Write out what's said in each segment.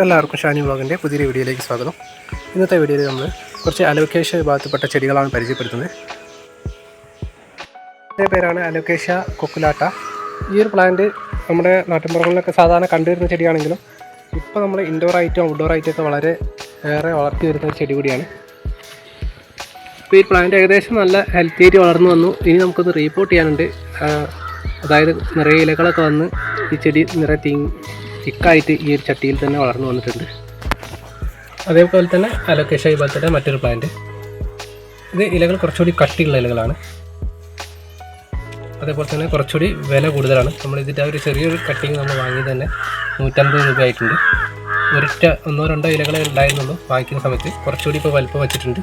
എല്ലാവർക്കും ഷാനി വ്ളോഗിന്റെ പുതിയ വീഡിയോയിലേക്ക് സ്വാഗതം. ഇന്നത്തെ വീഡിയോയിൽ നമ്മൾ കുറച്ച് അലോക്കേഷ വിഭാഗത്തിൽപ്പെട്ട ചെടികളാണ് പരിചയപ്പെടുത്തുന്നത്. ഇതിന്റെ പേരാണ് അലോക്കേഷ കൊക്കുലാട്ട. ഈ ഒരു പ്ലാന്റ് നമ്മുടെ നാട്ടിൻപുറങ്ങളിലൊക്കെ സാധാരണ കണ്ടുവരുന്ന ചെടിയാണെങ്കിലും ഇപ്പോൾ നമ്മൾ ഇൻഡോർ ആയിട്ടും ഔട്ട്ഡോർ ആയിട്ടും ഒക്കെ വളരെ ഏറെ വളർത്തി വരുന്ന ഒരു ചെടി കൂടിയാണ്. ഇപ്പോൾ ഈ പ്ലാന്റ് ഏകദേശം നല്ല ഹെൽത്തി ആയിട്ട് വളർന്നു വന്നു. ഇനി നമുക്കൊന്ന് റീപോർട്ട് ചെയ്യാനുണ്ട്. അതായത് നിറയെ ഇലകളൊക്കെ വന്ന് ഈ ചെടി നിറയെ തീ തിക്കായിട്ട് ഈ ഒരു ചട്ടിയിൽ തന്നെ വളർന്നു വന്നിട്ടുണ്ട്. അതേപോലെ തന്നെ അലോക്കേഷ വിഭാഗത്തിന്റെ മറ്റൊരു പ്ലാന്റ് ഇത് ഇലകൾ കുറച്ചുകൂടി കട്ടിയുള്ള ഇലകളാണ്. അതേപോലെ തന്നെ കുറച്ചുകൂടി വില കൂടുതലാണ്. നമ്മൾ ഇതിന്റെ ഒരു ചെറിയൊരു കട്ടിങ് നമ്മൾ വാങ്ങി തന്നെ നൂറ്റമ്പത് രൂപ ആയിട്ടുണ്ട് ഒരിറ്റ ഒന്നോ രണ്ടോ ഇലകളെ ഉണ്ടായിരുന്നുള്ളൂ വാങ്ങിക്കുന്ന സമയത്ത്. കുറച്ചുകൂടി ഇപ്പോൾ വലിപ്പം വെച്ചിട്ടുണ്ട്.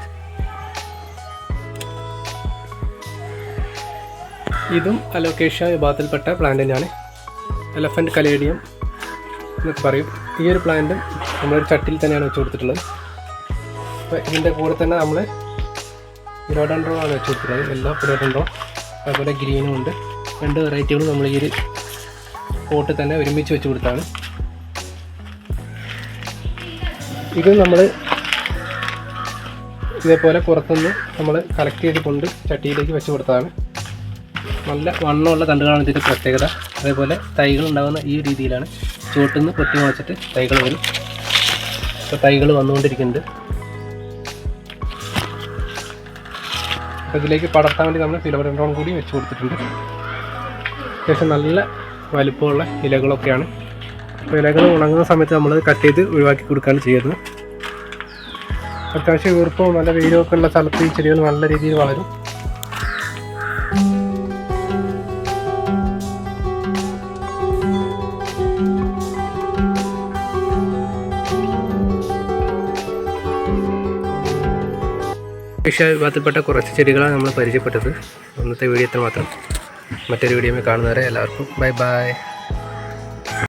ഇതും അലോക്കേഷ വിഭാഗത്തിൽപ്പെട്ട പ്ലാന്റ് തന്നെയാണ്. എലഫന്റ് കലേഡിയം പറയും. ഈ ഒരു പ്ലാന്റും നമ്മളൊരു ചട്ടിയിൽ തന്നെയാണ് വെച്ച് കൊടുത്തിട്ടുള്ളത്. അപ്പോൾ ഇതിന്റെ കൂടെ തന്നെ നമ്മൾ പിരോഡൻഡ്രോ ആണ് വെച്ച് കൊടുത്തിട്ടുള്ളത്. എല്ലാ പിരോഡൻഡ്രോ അതുപോലെ ഗ്രീനും ഉണ്ട്. രണ്ട് വെറൈറ്റികളും നമ്മൾ ഈ ഒരു പോട്ട് തന്നെ ഒരുമിച്ച് വെച്ച് കൊടുത്താണ്. ഇത് നമ്മൾ ഇതേപോലെ പുറത്തുനിന്ന് നമ്മൾ കളക്ട് ചെയ്ത് കൊണ്ട് ചട്ടിയിലേക്ക് വെച്ച് കൊടുത്തതാണ്. നല്ല വണ്ണമുള്ള തണ്ടുകളാണ് ഇതിന്റെ പ്രത്യേകത. അതേപോലെ തൈകൾ ഉണ്ടാകുന്ന ഈ രീതിയിലാണ് ചുവട്ടിൽ നിന്ന് പൊട്ടി മുളച്ചിട്ട് തൈകൾ വരും. ഇപ്പോൾ തൈകൾ വന്നുകൊണ്ടിരിക്കുന്നുണ്ട്. അപ്പോൾ ഇതിലേക്ക് പടർത്താൻ വേണ്ടി നമ്മൾ ഫിലോഡൻഡ്രോൺ കൂടി വെച്ച് കൊടുത്തിട്ടുണ്ട്. അത്യാവശ്യം നല്ല വലുപ്പമുള്ള ഇലകളൊക്കെയാണ്. അപ്പോൾ ഇലകൾ ഉണങ്ങുന്ന സമയത്ത് നമ്മൾ കട്ട് ചെയ്ത് ഒഴിവാക്കി കൊടുക്കുകയാണ് ചെയ്യുന്നത്. അത്യാവശ്യം ഈർപ്പവും നല്ല വെയിലും ഒക്കെ ഉള്ള സ്ഥലത്ത് ഈ ചെടികൾ നല്ല രീതിയിൽ വളരും. വിഷയ വിഭാഗത്തിൽപ്പെട്ട കുറച്ച് ചെടികളാണ് നമ്മൾ പരിചയപ്പെട്ടത്. ഒന്നത്തെ വീഡിയോ മാത്രം മറ്റൊരു വീഡിയോ കാണുന്നവരെ എല്ലാവർക്കും ബൈ ബൈ